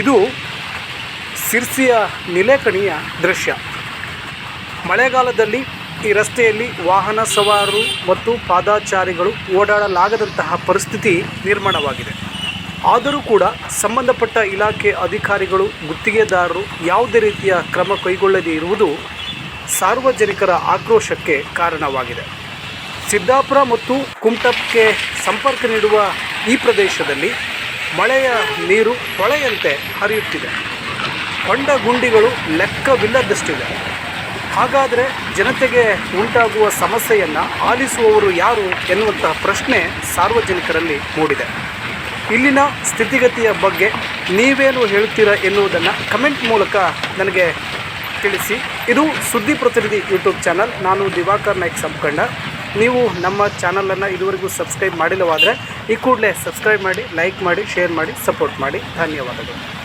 ಇದು ಸಿರ್ಸಿಯ ನಿಲೇಕಣಿಯ ದೃಶ್ಯ. ಮಳೆಗಾಲದಲ್ಲಿ ಈ ರಸ್ತೆಯಲ್ಲಿ ವಾಹನ ಸವಾರರು ಮತ್ತು ಪಾದಾಚಾರಿಗಳು ಓಡಾಡಲಾಗದಂತಹ ಪರಿಸ್ಥಿತಿ ನಿರ್ಮಾಣವಾಗಿದೆ. ಆದರೂ ಕೂಡ ಸಂಬಂಧಪಟ್ಟ ಇಲಾಖೆ ಅಧಿಕಾರಿಗಳು, ಗುತ್ತಿಗೆದಾರರು ಯಾವುದೇ ರೀತಿಯ ಕ್ರಮ ಕೈಗೊಳ್ಳದೇ ಇರುವುದು ಸಾರ್ವಜನಿಕರ ಆಕ್ರೋಶಕ್ಕೆ ಕಾರಣವಾಗಿದೆ. ಸಿದ್ದಾಪುರ ಮತ್ತು ಕುಮಟಕ್ಕೆ ಸಂಪರ್ಕ ನೀಡುವ ಈ ಪ್ರದೇಶದಲ್ಲಿ ಮಳೆಯ ನೀರು ಹೊಳೆಯಂತೆ ಹರಿಯುತ್ತಿದೆ. ಹೊಂಡ ಗುಂಡಿಗಳು ಲೆಕ್ಕವಿಲ್ಲದಷ್ಟಿದೆ. ಹಾಗಾದರೆ ಜನತೆಗೆ ಉಂಟಾಗುವ ಸಮಸ್ಯೆಯನ್ನು ಆಲಿಸುವವರು ಯಾರು ಎನ್ನುವಂತಹ ಪ್ರಶ್ನೆ ಸಾರ್ವಜನಿಕರಲ್ಲಿ ಮೂಡಿದೆ. ಇಲ್ಲಿನ ಸ್ಥಿತಿಗತಿಯ ಬಗ್ಗೆ ನೀವೇನು ಹೇಳ್ತೀರಾ ಎನ್ನುವುದನ್ನು ಕಮೆಂಟ್ ಮೂಲಕ ನನಗೆ ತಿಳಿಸಿ. ಇದು ಸುದ್ದಿ ಪ್ರತಿನಿಧಿ ಯೂಟ್ಯೂಬ್ ಚಾನಲ್. ನಾನು ದಿವಾಕರ್ ನಾಯ್ಕ್ ಸಂಪಕಂಡ. ನೀವು ನಮ್ಮ ಚಾನಲನ್ನು ಇದುವರೆಗೂ ಸಬ್ಸ್ಕ್ರೈಬ್ ಮಾಡಿಲ್ಲವಾದರೆ ಈ ಕೂಡಲೇ ಸಬ್ಸ್ಕ್ರೈಬ್ ಮಾಡಿ, ಲೈಕ್ ಮಾಡಿ, ಶೇರ್ ಮಾಡಿ, ಸಪೋರ್ಟ್ ಮಾಡಿ. ಧನ್ಯವಾದಗಳು.